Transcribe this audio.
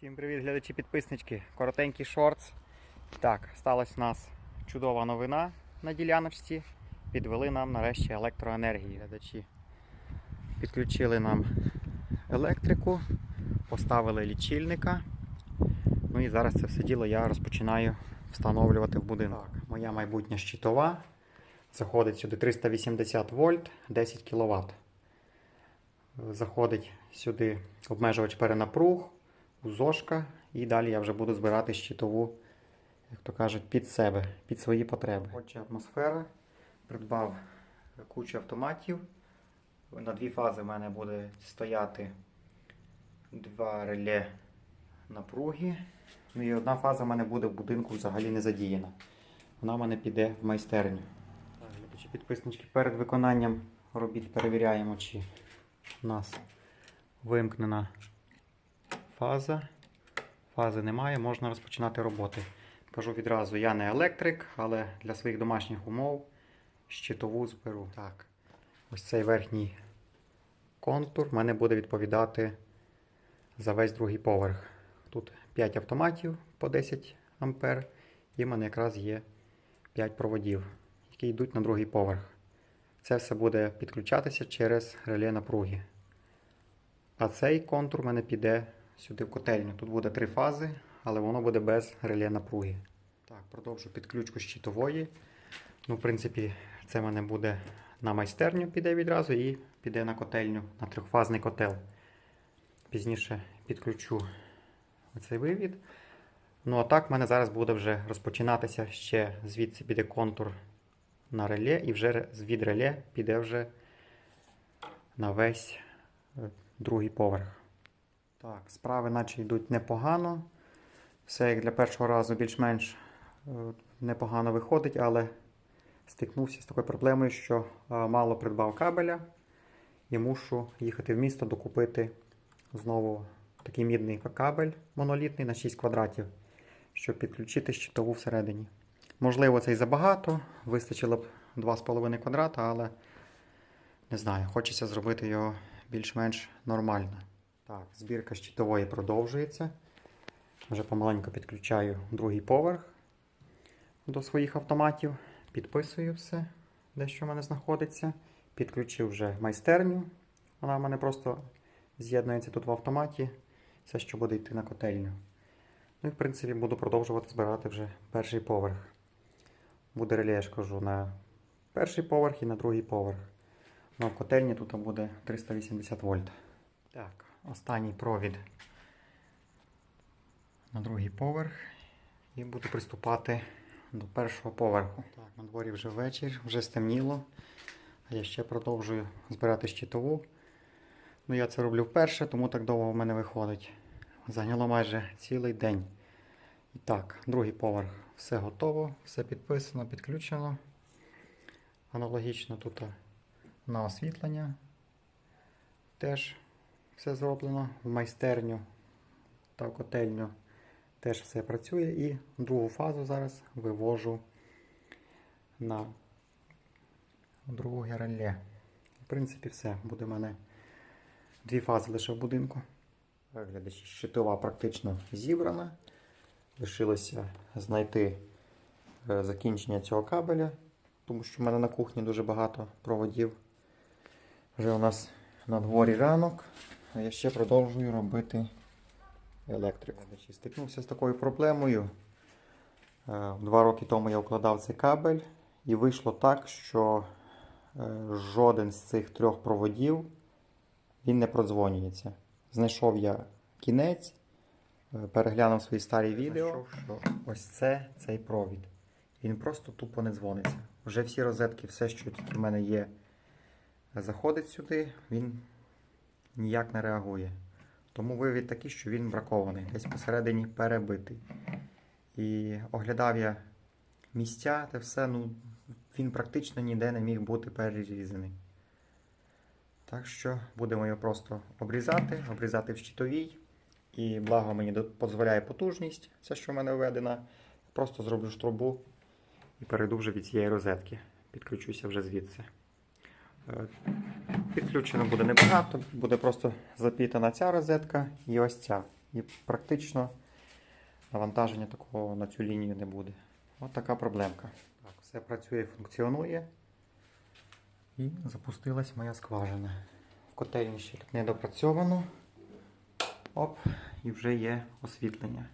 Всім привіт, глядачі підписнички. Коротенький шортс. Так, сталася у нас чудова новина на діляночці. Підвели нам нарешті електроенергії. Глядачі підключили нам електрику, поставили лічильника. Ну і зараз це все діло я розпочинаю встановлювати в будинок. Так, моя майбутня щитова. Заходить сюди 380 вольт, 10 кВт. Заходить сюди обмежувач перенапруг, узошка, і далі я вже буду збирати щитову, як то кажуть, під себе, під свої потреби. Отже, атмосфера. Придбав кучу автоматів. На дві фази в мене буде стояти два реле напруги. Ну і одна фаза в мене буде в будинку взагалі не задіяна. Вона в мене піде в майстерню. Глядачі, підписнички, перед виконанням робіт перевіряємо, чи у нас вимкнена фаза. Фази немає, можна розпочинати роботи. Кажу відразу, я не електрик, але для своїх домашніх умов щитову зберу. Так, ось цей верхній контур в мене буде відповідати за весь другий поверх. Тут 5 автоматів по 10 ампер, і в мене якраз є 5 проводів, які йдуть на другий поверх. Це все буде підключатися через реле напруги. А цей контур в мене піде сюди в котельню. Тут буде три фази, але воно буде без реле напруги. Так, продовжу підключку щитової. Ну, в принципі, це в мене буде на майстерню піде відразу і піде на котельню, на трьохфазний котел. Пізніше підключу оцей вивід. Ну, а так в мене зараз буде вже розпочинатися ще звідси піде контур на реле, і вже від реле піде вже на весь е, другий поверх. Так, справи наче йдуть непогано. Все як для першого разу більш-менш е, непогано виходить, але стикнувся з такою проблемою, що е, мало придбав кабеля і мушу їхати в місто докупити знову такий мідний кабель монолітний на 6 квадратів, щоб підключити щитову всередині. Можливо, це і забагато, вистачило б 2,5 квадрата, але не знаю, хочеться зробити його більш-менш нормально. Так, збірка щитової продовжується. Вже помаленьку підключаю другий поверх до своїх автоматів. Підписую все, де що в мене знаходиться. Підключив вже майстерню. Вона в мене просто з'єднується тут в автоматі. Все, що буде йти на котельню. Ну і в принципі буду продовжувати збирати вже перший поверх. Буде реле, я ж кажу, на перший поверх і на другий поверх. Ну, в котельні тут буде 380 вольт. Так, останній провід на другий поверх. І буду приступати до першого поверху. Так, на дворі вже вечір, вже стемніло. Я ще продовжую збирати щитову. Ну, я це роблю вперше, тому так довго в мене виходить. Зайняло майже цілий день. І так, другий поверх. Все готово, все підписано, підключено. Аналогічно тут на освітлення. Теж все зроблено. В майстерню та в котельню теж все працює. І другу фазу зараз вивожу на друге реле. В принципі, все. Буде в мене дві фази лише в будинку. Глядачі, щитова практично зібрана. Лишилося знайти е, закінчення цього кабеля, тому що в мене на кухні дуже багато проводів. Вже у нас на дворі ранок, я ще продовжую робити електрику. Стикнувся з такою проблемою. Е, Два роки тому я вкладав цей кабель, і вийшло так, що е, жоден з цих трьох проводів він не продзвонюється. Знайшов я кінець, е, переглянув свої старі відео, що ось це цей провід. Він просто тупо не дзвониться. Вже всі розетки, все, що тільки в мене є, заходить сюди, він ніяк не реагує. Тому вивід такий, що він бракований, десь посередині перебитий. І оглядав я місця, те все, ну, він практично ніде не міг бути перерізаний. Так що будемо його просто обрізати, обрізати в щитовій. І благо мені дозволяє потужність, це що в мене введена. Просто зроблю штрубу і перейду вже від цієї розетки. Підключуся вже звідси. Е, Підключено буде небагато, буде просто запітана ця розетка і ось ця. і практично навантаження такого на цю лінію не буде. От така проблемка. Так, все працює, функціонує. І запустилась моя скважина. В котельні ще тут не допрацьовано. Оп, і вже є освітлення.